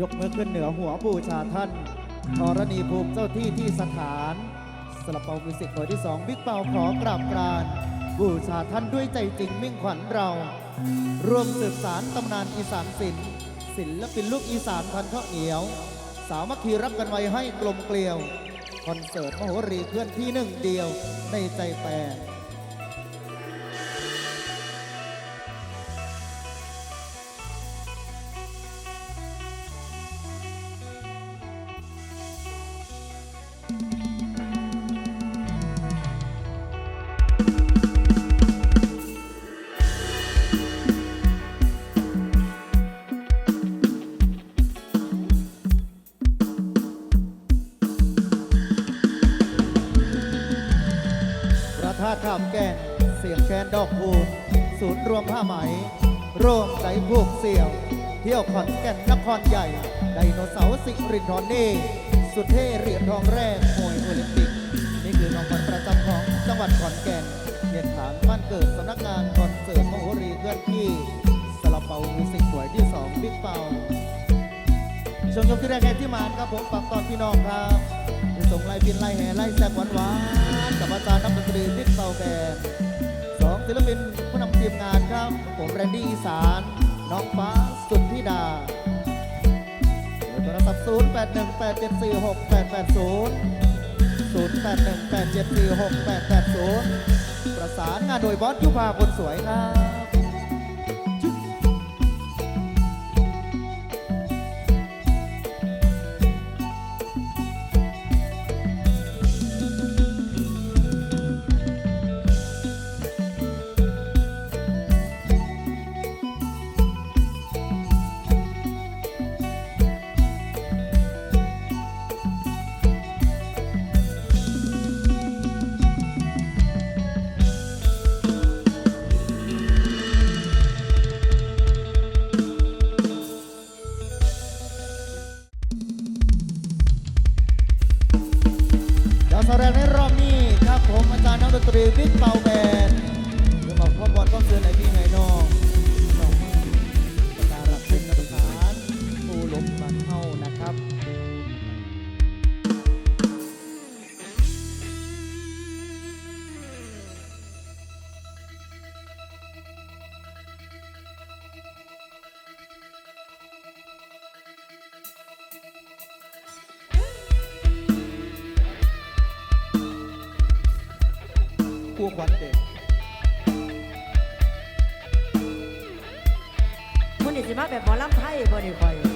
ยกมือขึ้นเหนือหัวบูชาท่านธรณีภูมิเจ้าที่ที่สถานสลับเปามิวสิกหน่วยที่สองบิ๊กเปาขอกราบกรานบูชาท่านด้วยใจจริงมิ่งขวัญเรา ร่วมสืบสารตำนานอีสานศิลป์ศิลปินลูกอีสานพันข้าวเหนียว สาวมัคคีรับกันไว้ให้กลมเกลียว คอนเสิร์ตมโหรีเพื่อนที่หนึ่งเดียวในใจแฟน อกคูณศูนย์รวมผ้าไหม ร่วมใจพวกเสี่ยว เที่ยวขอนแก่นนครใหญ่ ไดโนเสาร์สิรินทรเน่สุดเท่เหรียญทองแรกมวยโอลิมปิก นี่คือรางวัลประจำของจังหวัดขอนแก่นเรียนฐานบ้านเกิดสำนักงานคอนเสิร์ตมโหรีเคลื่อนที่สลับเปามิวสิกหน่วยที่สองบิ๊กเปาชมยกที่แรกแห่ที่มานครับผมฝากตอนพี่น้องครับจะส่งไล่บินไล่แห่ไล่แซ่บหวานหวานๆกับอาจารย์นักดนตรีพิษเตาแบน ศิลปินผู้นำทีมงานครับ ผมแรนดี้อีสาน น้องฟ้าสุดธิดาเบอร์โทรศัพท์ 0 8 1 8 7 4 6 8 8 0 0 8 1 8 7 4 6 8 8 0 ประสานงานโดยบอสยุพาคนสวยครับาร ลำไ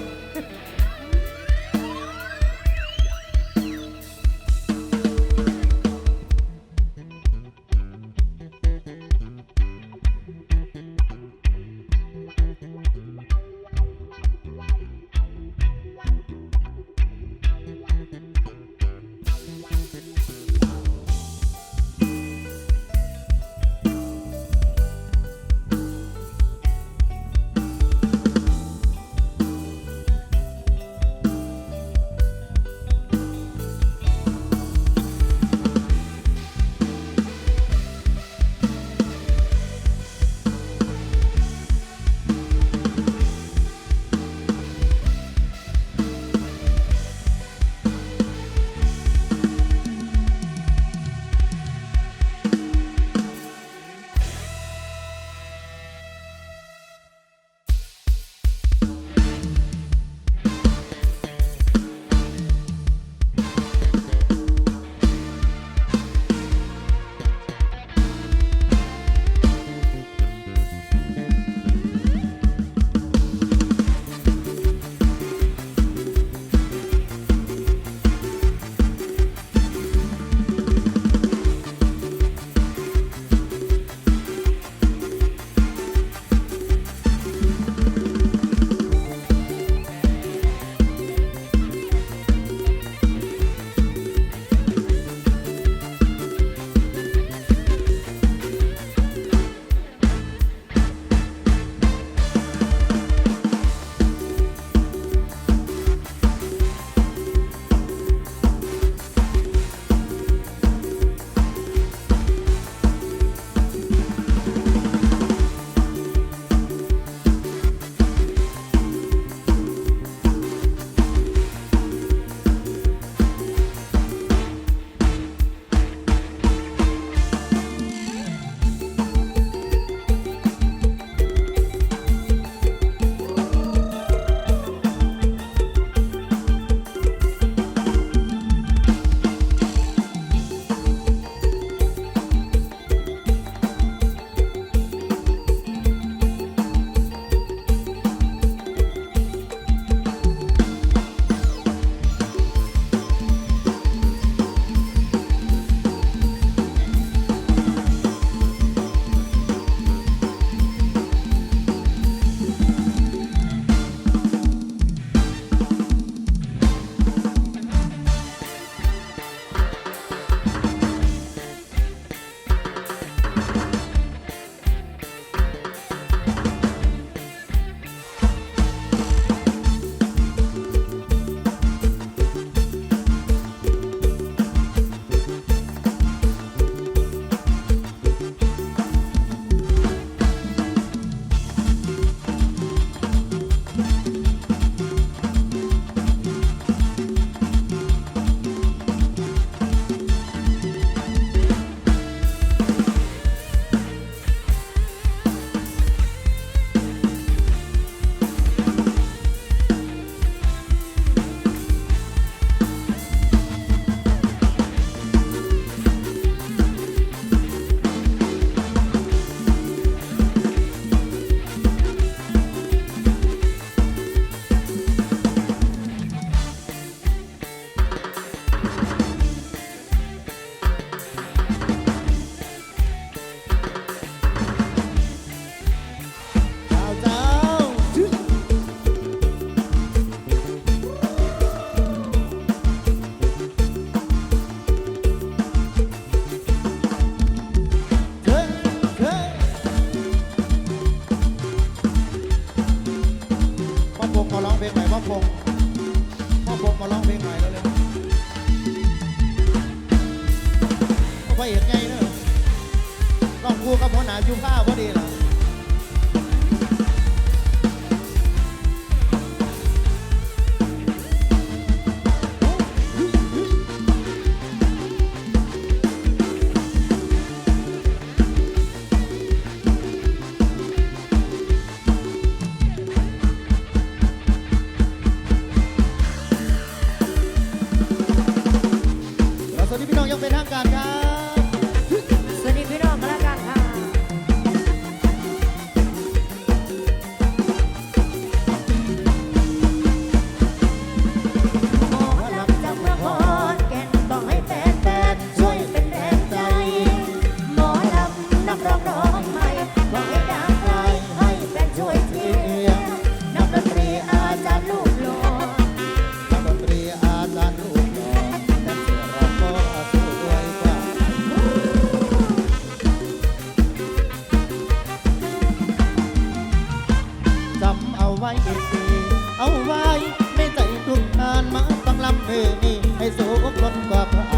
มือนี้ให้สูงล้นกว่าใคร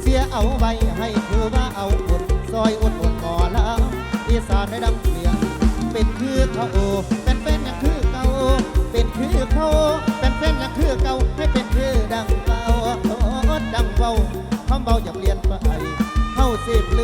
เสียเอาไว้ให้คือว่าเอาบุญซอยอุดอุดก่อละอีสานได้ดังเสียง เป็นคือเขาเป็นเป็นอย่างคือเก่าเป็นคือเขาเป็นเป็นอย่างคือเก่าให้เป็นคือดังเก่าดังเบาคำเบาอย่าเปลี่ยนไปเข้าสิบลื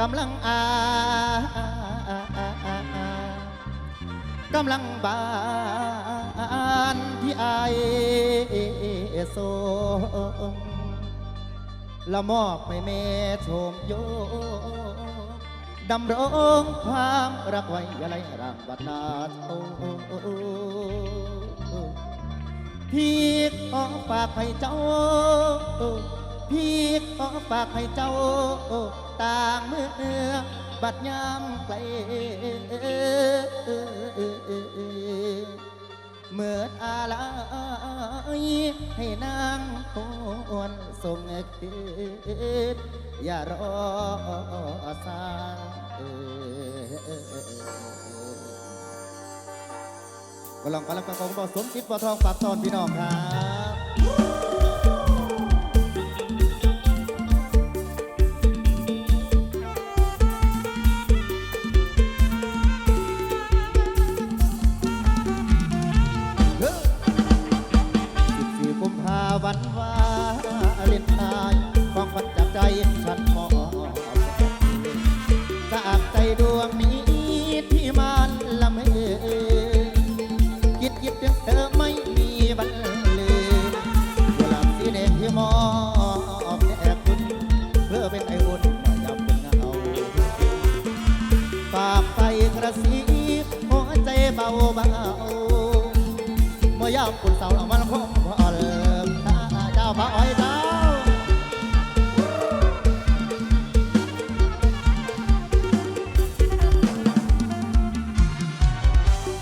กำลังอากำลังบานที่ไอโซมละมอบให้แม่ชมโยดำรงความรักไว้อย่าไรรางวัฒนาโตพี่ขอฝากให้เจ้า พี่ขอฝากให้เจ้าต่างเมื่อบัดยามไกลเมื่ออะไรให้นางควนส่งคืนอย่ารอสายก็ลองกำลังกระกองบอสมจิตบอทองฝากตอนพี่น้องครับาเบาเมื่อยามคุณเศร้าเอามันคงพอเลิมเจ้าพระอ้อยเจ้า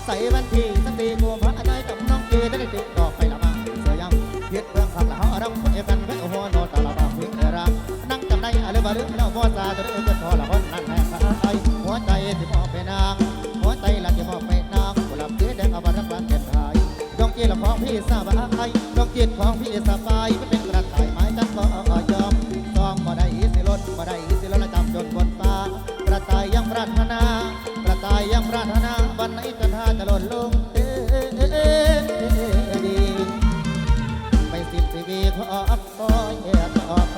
ใส่วันที่สันติกูพระใจกับน้องเกได้ติดดอกไปละมาเสือยำเพียรเรื่องขับละหอรำคนเอกันแค่หัวนอตาละบาเพียงเอรังนั่งจำได้อะไรบ้าหรือแล้วบ่ซาจะเดินพอละ สบายไม่เป็นกระต่ายไม้ฉันก็ยอมต้องบ่ได้สิลดบ่ได้สิลดจำจนบนฟ้ากระต่ายยังปรารถนากระต่ายยังปรารถนาวันไหนจะท่าจะลดลงเอ๊ดีไปสิบสีวีขออับอยต่อไป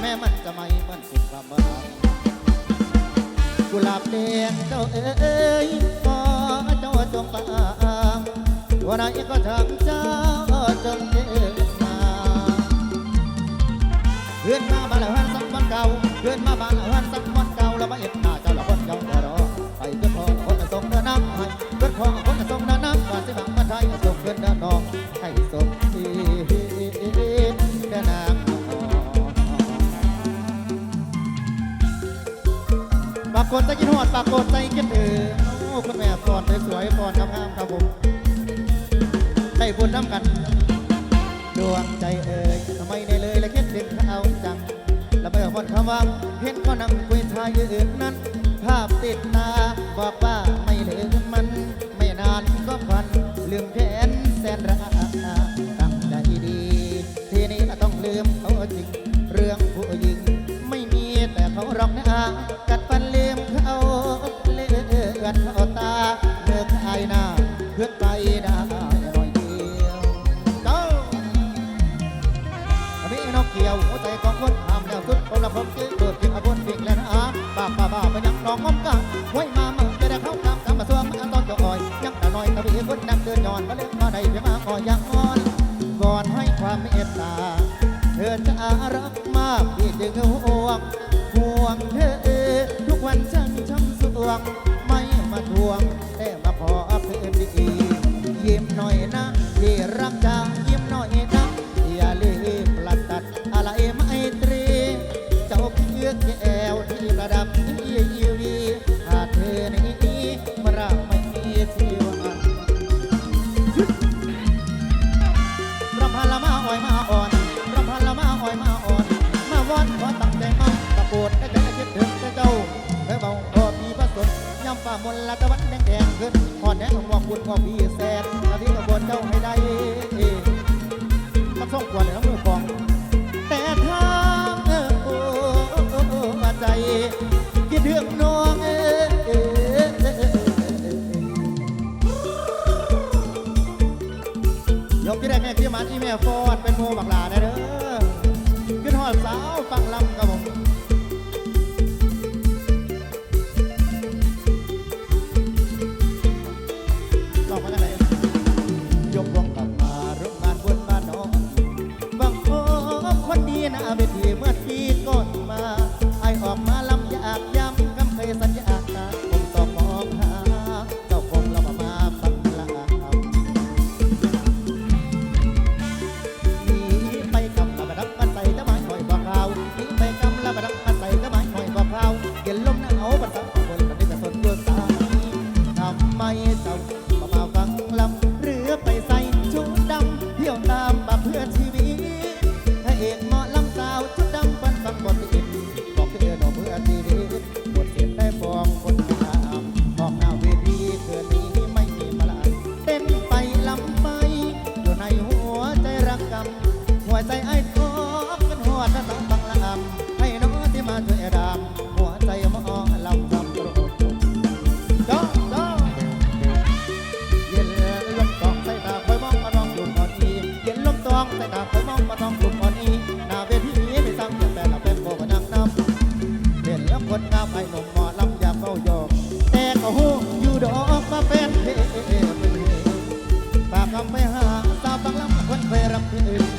แม่มันจะไม่มันสิบประมาณกุหลาบแดงเจ้าเอ๋ยขอเจ้าจงฟังวันไหนก็ทำใจ ขึ้นมาบ้านเฮือนสักคนเก่าแล้วมาเอ็ดหน้าเจ้าละคนเก่าก็รอไปเพื่อพอคนส่งเดิน้ำให้เพื่อพอคนส่งเดิน้ำก่อสิบังมาไทยส่งเพื่อนดน้องให้ส่งที่เดินนางปากกดใจกินหอดปากกดใจกินเออโอ้คุณแม่ฟอนสวยฟอนงามครับผมใด้บุญน้ำกัน ดวงใจเอ่ยทำไมได้เลยและคิดถึงเขา อวันคว่าเห็นก็นั่งกุยทายอื่นนั้น ภาพติดตาบอกป้าไม่ลืมมัน ไม่นานก็พัน ลืมแผนแสนรักตั้งใจดี ทีนี้ต้องลืมเอาจริง อนมาเล่นก็ได้เพียงมาขอยังงอนก่อนให้ความเมตตา เธอจะรักมากพี่จึงห่วงห่วงเธอทุกวันฉันช้ำสวงไม่มาทวง อนแนะของคุณพ่อพี่แสนอาทิตย์กบวนเจ้าให้ได้ต้องส่งกวนเลยครัมือ lúc nào ก็อยู่ดอกมาเป็นเพลงฝากคำไปหาสาวบางลำคนไปรับเพลง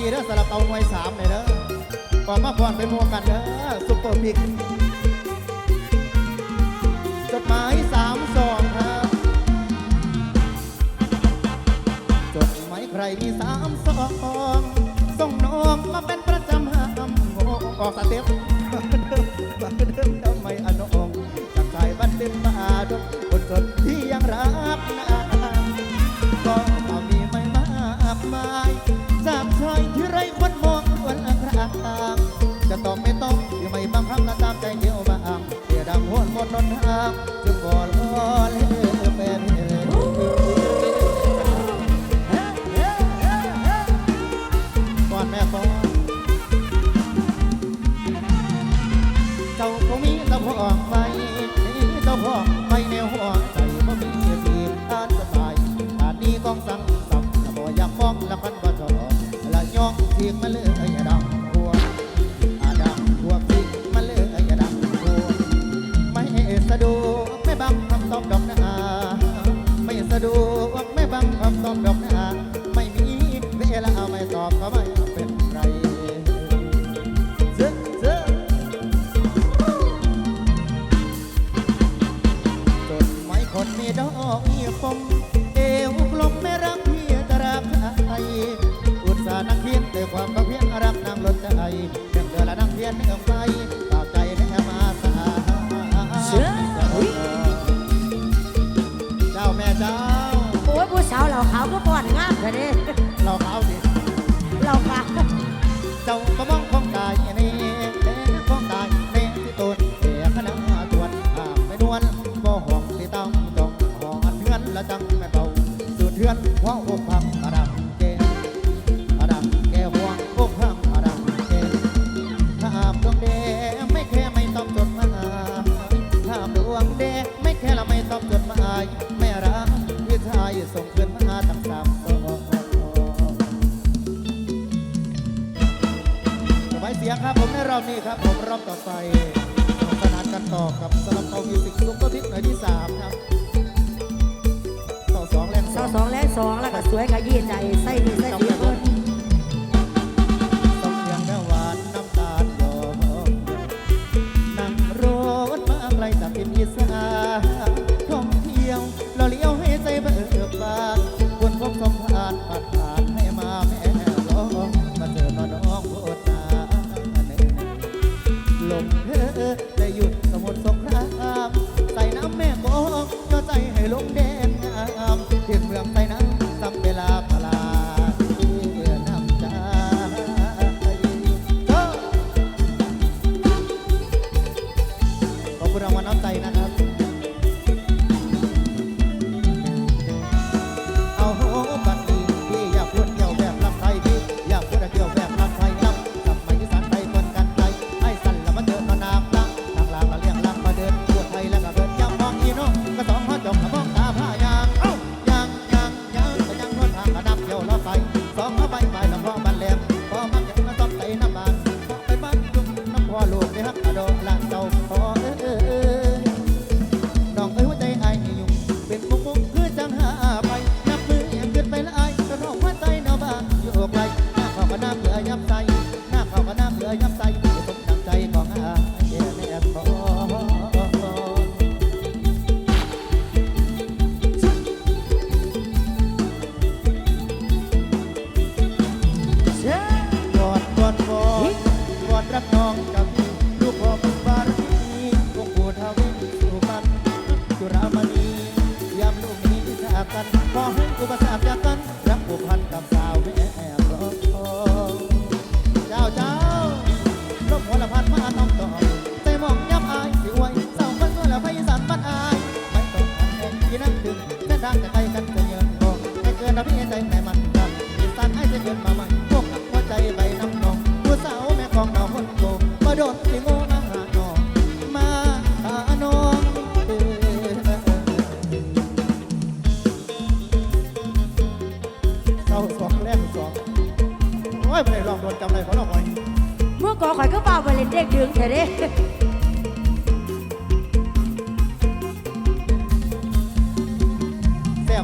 ทีเด้อสลับเอาหน่วยสามเลยเด้อก่อนมาก่อนเป็นโมกันเด้อซุปเปอร์มิกจดหมายสามสองครับจดหมายใครมีสามสองส่งน้องมาเป็นประจำห้ามออกสเต็ป องสามสามบ่อยากฟ้องละพันบ่ทองละย่องเสียงมาเลย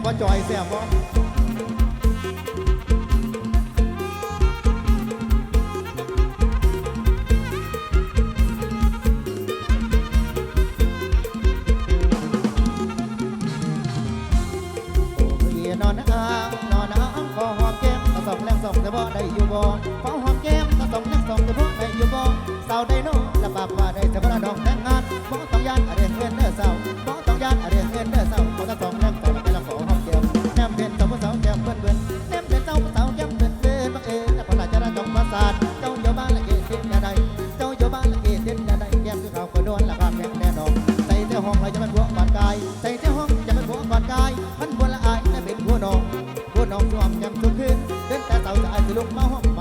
บ่จอยแซ่บบ่นอนอ้างนอนอ้างก็หอมแก้มก็ส่งแรงส่งแต่บ่ได้อยู่บ่พอหอมแก้มก็ส่องแรงส่องแต่บ่ได้อยู่บ่สาวได้น้องลำบากว่าได้แต่บ่ละดอกแต่งงานบ่ต้องยานอะไรเพื่อน น้องรวมยังทุกคืนเดินแต่เต่าจะอาจจะลุกมาห้อง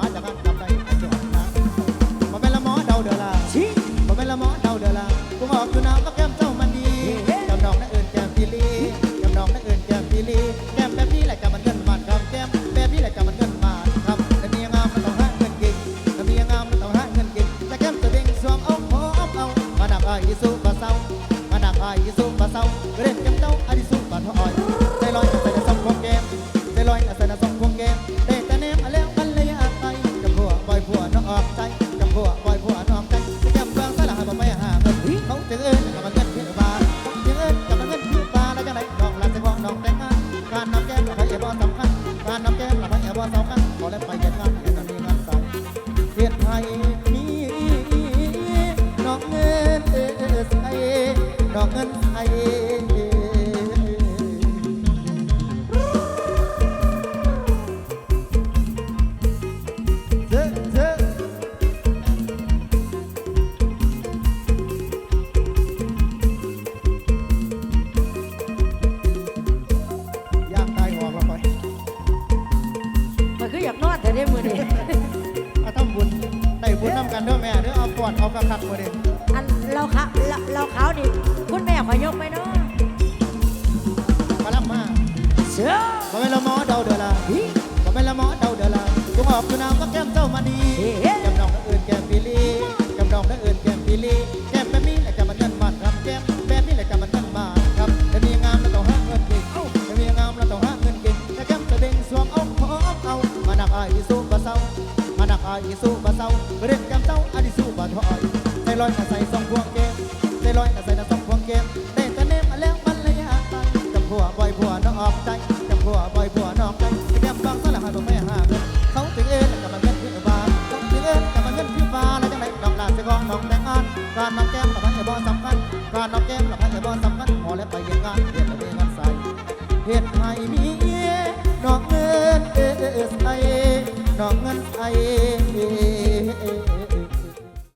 แต่ว่าเสากันขอแล้วไปกันงานเห็นแต่มีงานสังเฮ็ดไทยมีน้องเงินเอ้ยใน้องเงิน money.